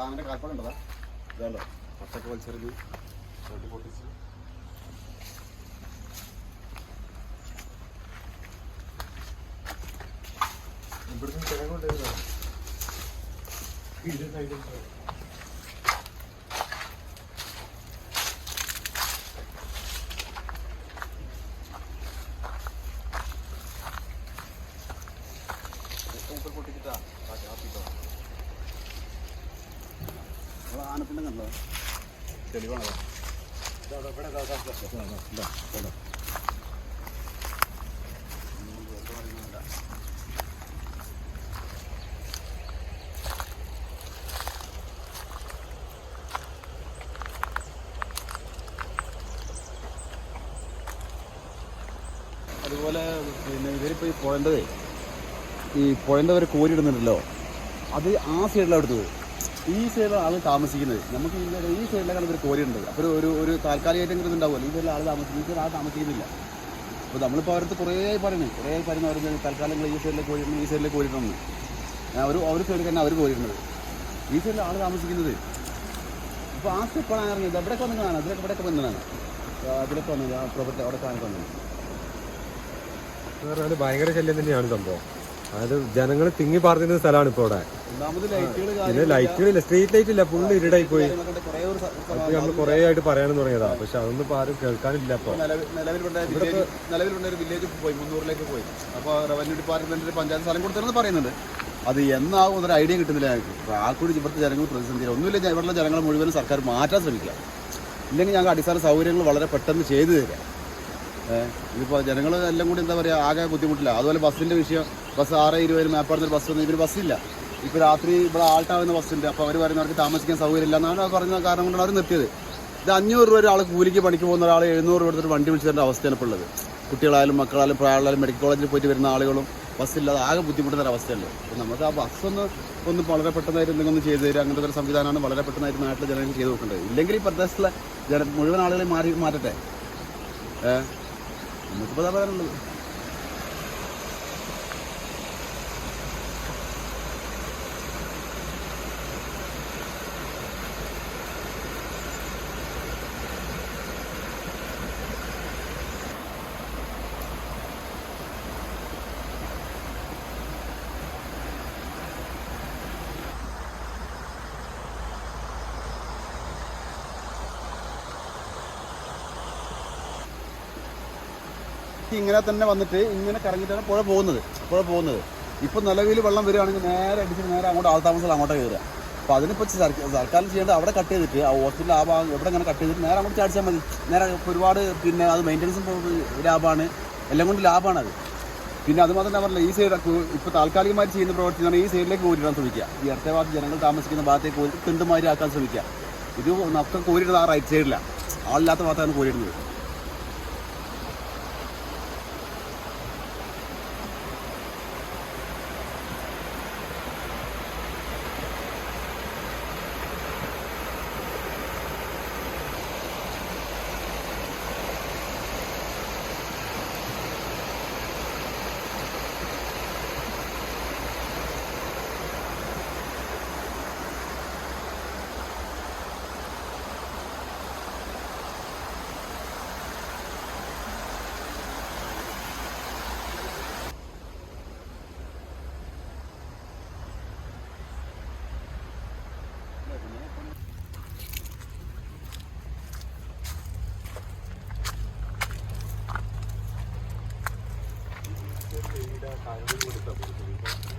അങ്ങനെ കാൽപ്പടുണ്ടതാ ഇതല്ലോ പച്ചക്ക് വലിച്ചെറിഞ്ഞ് ചവിട്ടി പൊട്ടിച്ച്. ഇവിടുന്ന് കിഴങ്ങുണ്ടായിരുന്നു ഇത് സൈഡിൽ തെളിവാണോ അതുപോലെ പിന്നെ ഇവരിപ്പോൾ ഈ പുഴണ്ടതേ ഈ പുഴന്റെ വരെ കോരിയിടുന്നുണ്ടല്ലോ. അത് ആ സൈഡിലാണ് എടുത്തത്. ഈ സൈഡിലാണ് ആൾ താമസിക്കുന്നത്. നമുക്ക് ഇങ്ങനെ ഈ സൈഡിലാണ് ഇവർ ഉണ്ട് അപ്പോൾ ഒരു ഒരു താൽക്കാലികമായിട്ട് ഇങ്ങനെ ഉണ്ടാവുമല്ലോ. ഈ സൈഡിൽ ആൾ താമസിക്കുന്നത് ഈ സൈഡിൽ ആൾ താമസിക്കുന്നില്ല. അപ്പോൾ നമ്മളിപ്പോൾ അവരടുത്ത് കുറേ പറയുന്നത് കുറേ പറയുന്ന അവർ തൽക്കാലം ഈ സൈഡിലെ കോരിയിട്ടുണ്ട് ഈ സൈഡിലെ കോരിയിട്ടുണ്ട് ഒരു ഒരു സൈഡിൽ തന്നെ അവർ കോരിയിട്ടുണ്ട് ഈ സൈഡിൽ ആൾ താമസിക്കുന്നത്. ഇപ്പോൾ ആ സ്റ്റെപ്പാണ് ഇറങ്ങിയത്. എവിടെയൊക്കെ വന്നതാണ് അതിലൊക്കെ ഇവിടെയൊക്കെ വന്നതാണ് അതിലൊക്കെ വന്നത് ആ പ്രോപ്പർട്ടി അവിടെ കാണാൻ വന്നത് ഭയങ്കര ശല്യം തന്നെയാണ് സംഭവം. അതായത് ജനങ്ങൾ തിങ്ങി പാർക്കുന്ന സ്ഥലമാണ് ഇപ്പോൾ ഇവിടെ. പിന്നെ ലൈറ്റുകളില്ല സ്ട്രീറ്റ് ലൈറ്റ് ഇല്ല. ഫുള്ള് ഇരുടായി പോയി ഒരു അത് നമ്മൾ കുറേ ആയിട്ട് പറയാനും തുടങ്ങിയതാ. പക്ഷെ അതൊന്നും ഇപ്പൊ ആരും കേൾക്കാനില്ല അപ്പൊ നിലവിലുണ്ടായ വില്ലേജ് ഒരു പോയി. മുന്നൂറിലേക്ക് പോയി. അപ്പോൾ റവന്യൂ ഡിപ്പാർട്ട്മെന്റിൽ പഞ്ചായത്ത് സ്ഥലം കൊടുത്തിരുന്നു പറയുന്നുണ്ട്. അത് എന്നാവും എന്നൊരു ഐഡിയ കിട്ടുന്നില്ല ഞങ്ങൾക്ക്. ഇവിടുത്തെ ജനങ്ങൾ പ്രതിസന്ധിയില്ല ഒന്നുമില്ല ഇവിടുത്തെ ജനങ്ങൾ മുഴുവനും സർക്കാർ മാറ്റാൻ ശ്രമിക്കുക. ഇല്ലെങ്കിൽ ഞങ്ങൾക്ക് അടിസ്ഥാന സൗകര്യങ്ങൾ വളരെ പെട്ടെന്ന് ചെയ്തു തരാം ഇതിപ്പോൾ ജനങ്ങൾ എല്ലാം കൂടി എന്താ പറയുക ആകെ ബുദ്ധിമുട്ടില്ല അതുപോലെ ബസ്സിന്റെ വിഷയം ബസ് ആറ് ഇരുപതിന് മേപ്പാടുന്ന ബസ് ഒന്നും ഇവർ ബസ്സില്ല. ഇപ്പോൾ രാത്രി ഇവിടെ ആൾട്ടാവുന്ന ബസ്സുണ്ട് അപ്പോൾ അവർ പറയുന്നവർക്ക് താമസിക്കാൻ സൗകര്യമില്ല എന്നാണ് പറഞ്ഞ കാരണം കൊണ്ടാണ് അവർ നിർത്തിയത്. ഇത് അഞ്ഞൂറ് രൂപ ഒരാൾ കൂലിക്ക് പണിക്ക് പോകുന്ന ഒരാൾ എഴുന്നൂറ് രൂപ എടുത്തിട്ട് വണ്ടി വിളിച്ചു തരേണ്ട അവസ്ഥയാണ് ഇപ്പോൾ ഉള്ളത്. കുട്ടികളായാലും മക്കളായാലും പ്രായമായാലും മെഡിക്കൽ കോളേജിൽ പോയിട്ട് വരുന്ന ആളുകളും ബസ്സില്ലാതെ ആകെ ബുദ്ധിമുട്ടുന്ന ഒരു അവസ്ഥയല്ലേ? അപ്പോൾ നമുക്ക് ആ ബസ് ഒന്ന് ഒന്ന് വളരെ പെട്ടെന്നായിട്ട് എന്തെങ്കിലും ഒന്ന് ചെയ്തു തരിക അങ്ങനത്തെ ഒരു സംവിധാനമാണ് വളരെ പെട്ടെന്നായിട്ട് നാട്ടിലെ ജനങ്ങൾ ചെയ്തു നോക്കേണ്ടത് ഇല്ലെങ്കിൽ ഈ പ്രദേശത്തുള്ള ജന മുഴുവൻ ആളുകളെ മാറി മാറ്റട്ടെ. നമുക്കിപ്പോൾ അതാ പറയാനുള്ളത് ഇങ്ങനെ തന്നെ വന്നിട്ട് ഇങ്ങനെ കറങ്ങിയിട്ടാണ് പുഴ പോകുന്നത്. പുഴ പോകുന്നത്. ഇപ്പം നിലവിൽ വെള്ളം വരികയാണെങ്കിൽ നേരെ അടിച്ചിട്ട് നേരെ അങ്ങോട്ട് ആൾ താമസം അങ്ങോട്ട് കയറുക അപ്പോൾ അതിനിപ്പോൾ സർക്കാർ ചെയ്യേണ്ടത് അവിടെ കട്ട് ചെയ്തിട്ട് ആ ഹോസ്പിറ്റൽ ആ ഭാഗം എവിടെ അങ്ങനെ കട്ട് ചെയ്തിട്ട് നേരെ അങ്ങോട്ട് ചാടിച്ചാൽ മതി. നേരെ ഒരുപാട് പിന്നെ അത് മെയിന്റനൻസും ലാഭമാണ് എല്ലാം കൊണ്ട് ലാഭമാണ് അത്. പിന്നെ അത് മാത്രമല്ല ഈ സൈഡ് ഇപ്പോൾ താൽക്കാലികമായി ചെയ്യുന്ന പ്രവർത്തിയാണ് ഈ സൈഡിലേക്ക് കോരിടാൻ ശ്രമിക്കുക. ഈ ഭാഗത്ത് ജനങ്ങൾ താമസിക്കുന്ന ഭാഗത്തേക്ക് കോരി തിണ്ടുമാരി ആക്കാൻ ശ്രമിക്കുക. ഇത് ഒക്കെ കോരിടുന്നത് ആ റൈറ്റ് സൈഡിലാണ് ആളില്ലാത്ത ഭാഗത്താണ് കോരിടുന്നത് time. We would have done it.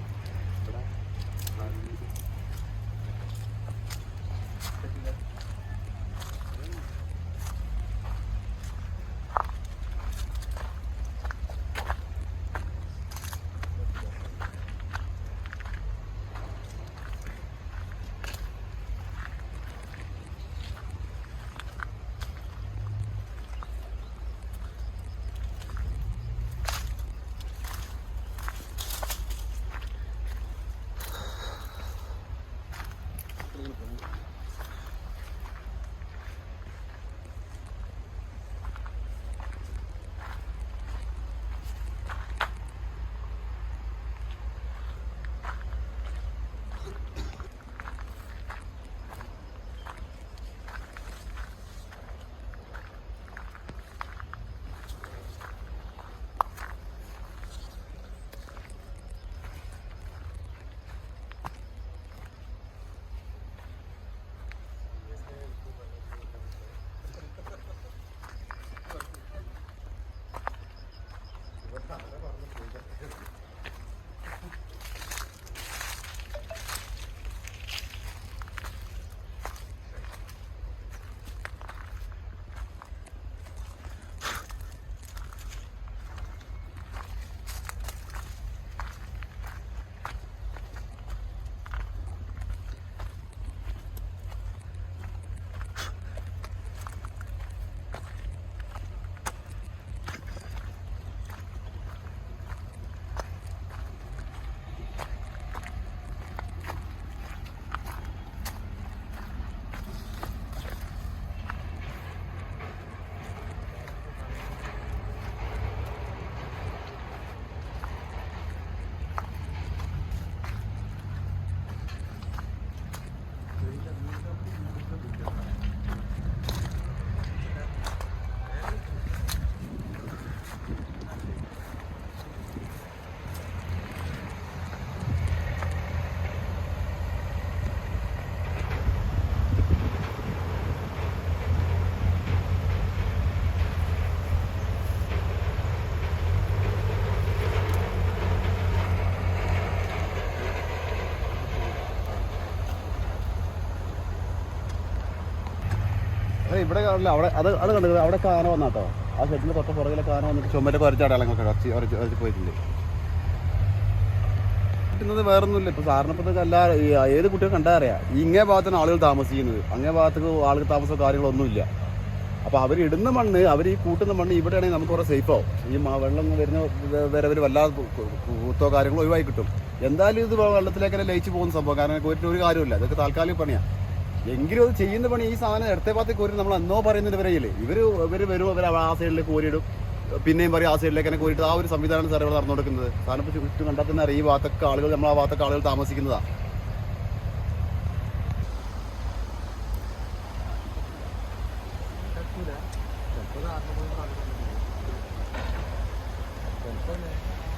ഇവിടെ കാണില്ല. അവിടെ അത് അത് കണ്ടത് അവിടെ കാന വന്നാട്ടോ. ആ ഷെഡിന്റെ തൊട്ട് പുറകിലെ കാന വന്നിട്ട് ചുമരൊക്കെ വരച്ച അടയാളങ്ങളൊക്കെ അരച്ച് വരച്ച് വരച്ച് പോയിട്ടുണ്ട്. കിട്ടുന്നത് വേറൊന്നുമില്ല. ഇപ്പൊ സാറിനപ്പത്തേക്ക് അല്ല ഈ ഏത് കുട്ടികൾ കണ്ടാ അറിയാ? ഇങ്ങേ ഭാഗത്താണ് ആളുകൾ താമസിക്കുന്നത്. അങ്ങേ ഭാഗത്തേക്ക് ആളുകൾ താമസമോ കാര്യങ്ങളൊന്നുമില്ല അപ്പൊ അവർ ഇടുന്ന മണ്ണ് അവർ ഈ കൂട്ടുന്ന മണ്ണ് ഇവിടെയാണെങ്കിൽ നമുക്ക് കുറെ സേഫ് ആവും. ഈ വെള്ളം വരുന്ന വരവർ വല്ലാതെ കൂത്തോ കാര്യങ്ങളോ ഒഴിവായി കിട്ടും. എന്തായാലും ഇത് വെള്ളത്തിലേക്ക് തന്നെ ലയിച്ച് പോകുന്ന സംഭവം. കാരണം ഒരു കാര്യമില്ല ഇതൊക്കെ താൽക്കാലിക പണിയാണ് എങ്കിലും അത് ചെയ്യുന്ന പണി ഈ സാധനം ഇടത്തെ ഭാഗത്ത് കോരി നമ്മൾ എന്നോ പറയുന്നത് വരെയില്ലേ ഇവർ ഇവർ വരും അവർ ആ സൈഡിലേക്ക് കോരിയിടും. പിന്നെയും പറയും ആ സൈഡിലേക്ക് തന്നെ കോരിയിട്ട് ആ ഒരു സംവിധാനം സാർ ഇവിടെ നടന്നു കൊടുക്കുന്നത് സാധനം ഇപ്പോൾ ചുറ്റും കണ്ടാൽ അറിയാം ഈ ഭാഗത്തൊക്കെ ആളുകൾ നമ്മൾ ആ ഭാഗത്തൊക്കെ ആളുകൾ താമസിക്കുന്നതാ. ചിലപ്പോൾ